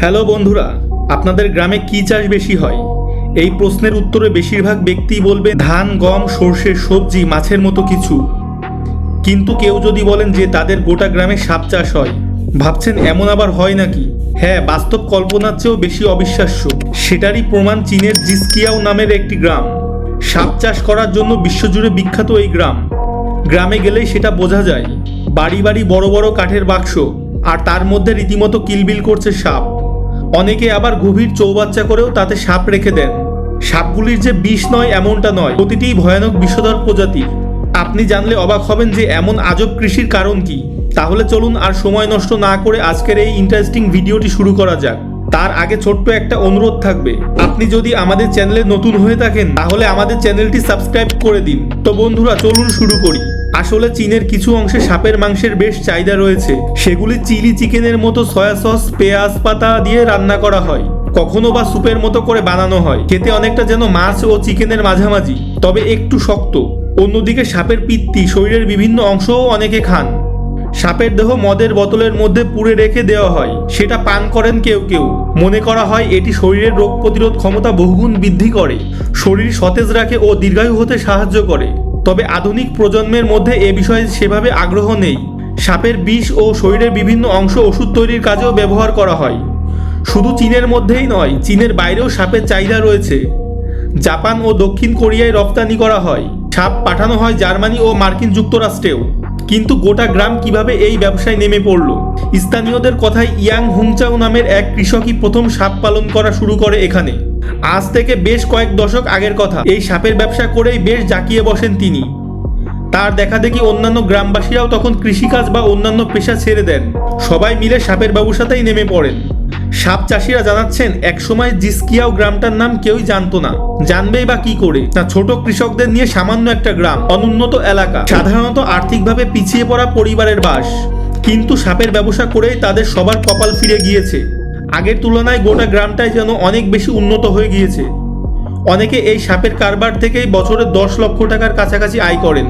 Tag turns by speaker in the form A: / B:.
A: Hello বন্ধুরা, আপনাদের গ্রামে কি চাষ বেশি হয়? এই প্রশ্নের উত্তরে বেশিরভাগ ব্যক্তি বলবে, ধান, গম, সর্ষে, সবজি, মাছের মতো কিছু। কিন্তু কেউ যদি বলেন যে তাদের গোটা গ্রামে সাপ চাষ হয়, ভাবছেন এমন আবার হয় নাকি? হ্যাঁ বাস্তব কল্পনার চেয়েও বেশি অবিশ্বাস্য। সেটারই প্রমাণ চীনের জিসকিয়াও নামের একটি গ্রাম। সাপ চাষ করার জন্য বিশ্বজুড়ে বিখ্যাত এই গ্রাম। গ্রামে গেলেই সেটা বোঝা যায়। বাড়ি বাড়ি বড় বড় কাঠের বাক্স, আর তার মধ্যে রীতিমতো কিলবিল করছে সাপ। অনেকে আবার গভীর চৌবাচ্চা করেও তাতে সাপ রেখে দেন। সাপগুলির যে বিষ নয়, এমনটা নয়। প্রতিটি ভয়ানক বিষধর প্রজাতি। আপনি জানলে অবাক হবেন যে এমন আজব কৃষির কারণ কি। তাহলে চলুন আর সময় নষ্ট না করে আজকের এই ইন্টারেস্টিং ভিডিওটি শুরু করা যাক। তার আগে ছোট্ট একটা অনুরোধ থাকবে। আপনি যদি আমাদের চ্যানেলে নতুন হয়ে থাকেন, তাহলে আমাদের চ্যানেলটি সাবস্ক্রাইব করে দিন। তো বন্ধুরা, চলুন শুরু করি। আসলে চীনের কিছু অংশে সাপের মাংসের বেশ চাহিদা রয়েছে। সেগুলি চিলি চিকেনের মতো সয়া সস, পেঁয়াজ পাতা দিয়ে রান্না করা হয়। কখনো বা স্যুপের মতো করে বানানো হয়। খেতে অনেকটা যেন মাছ ও চিকেনের মাঝামাঝি, তবে একটু শক্ত। অন্যদিকে সাপের পিত্তি শরীরের বিভিন্ন অংশও অনেকে খান। সাপের দেহ মদের বোতলের মধ্যে পুড়ে রেখে দেওয়া হয়। সেটা পান করেন কেউ কেউ। মনে করা হয় এটি শরীরের রোগ প্রতিরোধ ক্ষমতা বহুগুণ বৃদ্ধি করে। শরীর সতেজ রাখে ও দীর্ঘায়ু হতে সাহায্য করে। তবে আধুনিক প্রজন্মের মধ্যে এ বিষয়ে সেভাবে আগ্রহ নেই। সাপের বিষ ও শরীরের বিভিন্ন অংশ ওষুধ তৈরির কাজেও ব্যবহার করা হয়। শুধু চীনের মধ্যেই নয়, চীনের বাইরেও সাপের চাহিদা রয়েছে। জাপান ও দক্ষিণ কোরিয়ায় রপ্তানি করা হয়। সাপ পাঠানো হয় জার্মানি ও মার্কিন যুক্তরাষ্ট্রেও। কিন্তু গোটা গ্রাম কীভাবে এই ব্যবসায় নেমে পড়ল? স্থানীয়দের কথায় ইয়াং হুংচাও নামের এক কৃষকই প্রথম সাপ পালন করা শুরু করে এখানে। আজ থেকে বেশ কয়েক দশক আগের কথা। এই সাপের ব্যবসা করেই বেশ জাকিয়ে বসেন তিনি। তার দেখা দেখি অন্যান্য গ্রামবাসীরাও তখন কৃষিকাজ বা অন্যান্য পেশা ছেড়ে দেন। সবাই মিলে সাপের ব্যবসাতেই নেমে পড়েন। সাপ চাষিরা জানাচ্ছেন, একসময় জিসকিয়াও গ্রামটার নাম কেউই জানতো না। জানবেই বা কি করে? না, ছোট কৃষকদের নিয়ে সামান্য একটা গ্রাম, অনুন্নত এলাকা। সাধারণত আর্থিকভাবে পিছিয়ে পড়া পরিবারের বাস। কিন্তু সাপের ব্যবসা করেই তাদের সবার কপাল ফিরে গিয়েছে। আগের তুলনায় গোটা গ্রামটাই যেন অনেক বেশি উন্নত হয়ে গিয়েছে। অনেকে এই সাপের কারবার থেকেই বছরে দশ লক্ষ টাকার কাছাকাছি আয় করেন।